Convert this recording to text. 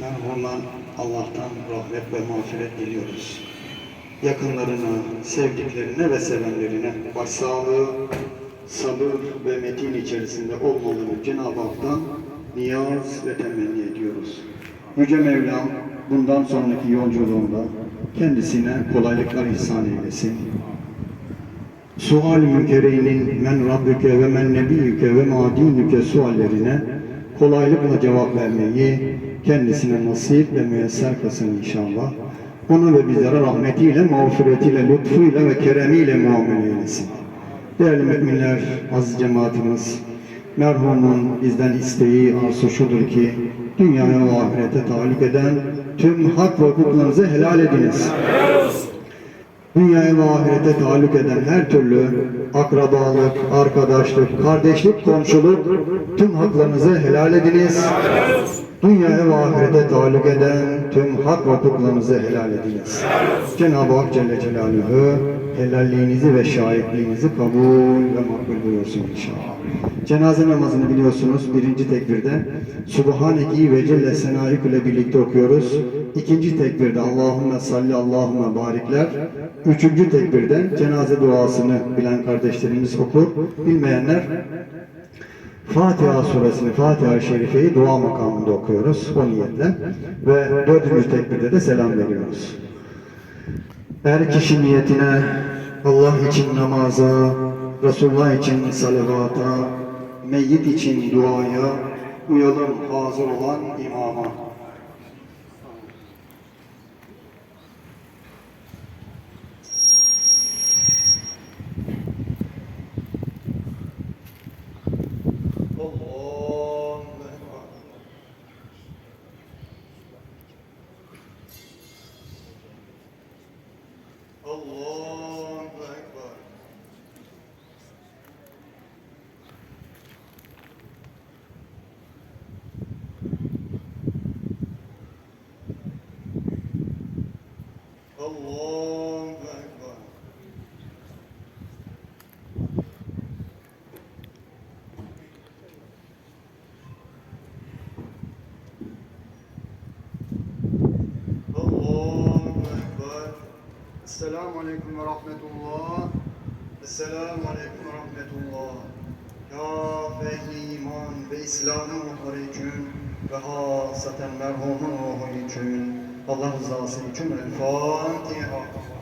Merhuman Allah'tan rahmet ve mağfiret diliyoruz. Yakınlarına, sevdiklerine ve sevenlerine başsağlığı, sabır ve metin içerisinde olmalarını Cenab-ı Hak'tan niyaz ve temenni ediyoruz. Yüce Mevlam bundan sonraki yolculuğunda kendisine kolaylıklar ihsan eylesin. Sual münkereynin men rabbüke ve men nebiyyüke ve ma dinüke suallerine kolaylıkla cevap vermeyi kendisine nasip ve müyesser kılsın inşallah. Ona ve bizlere rahmetiyle, mağfiretiyle, lütfuyla ve keremiyle muamele eylesin. Değerli müminler, aziz cemaatimiz, merhumun bizden isteği, arzu şudur ki, dünyaya ve ahirete tahallük eden tüm hak ve hukuklarınızı helal ediniz dünyaya ve ahirete taalluk eden her türlü akrabalık, arkadaşlık, kardeşlik, komşuluk tüm haklarınızı helal ediniz. Dünyaya ve ahirete taalluk eden tüm hak ve hukuklarınızı helal ediniz. Cenab-ı Hak Celle Celaluhu helalliğinizi ve şahitliğinizi kabul ve makbul buyursun inşallah. Cenaze namazını biliyorsunuz birinci tekbirde Subhaneki ve Celle Senayik ile birlikte okuyoruz. İkinci tekbirde Allahümme salli Allahümme barikler. Üçüncü tekbirde cenaze duasını bilen kardeşlerimiz okur. Bilmeyenler Fatiha suresini, Fatiha-i Şerife'yi dua makamında okuyoruz o niyetle. Ve dördüncü tekbirde de selam veriyoruz. Her kişi niyetine Allah için namaza, Resulullah için salavata, meyyit için duaya, uyalım hazır olan imama. Allahu Ekber. Allahu Esselamu Aleyküm ve Rahmetullah. Esselamu Aleyküm ve Rahmetullah. Ya ehli iman ve İslam'ın ruhları için ve hasaten merhumun ruhu için Allah rızası için El Fatiha.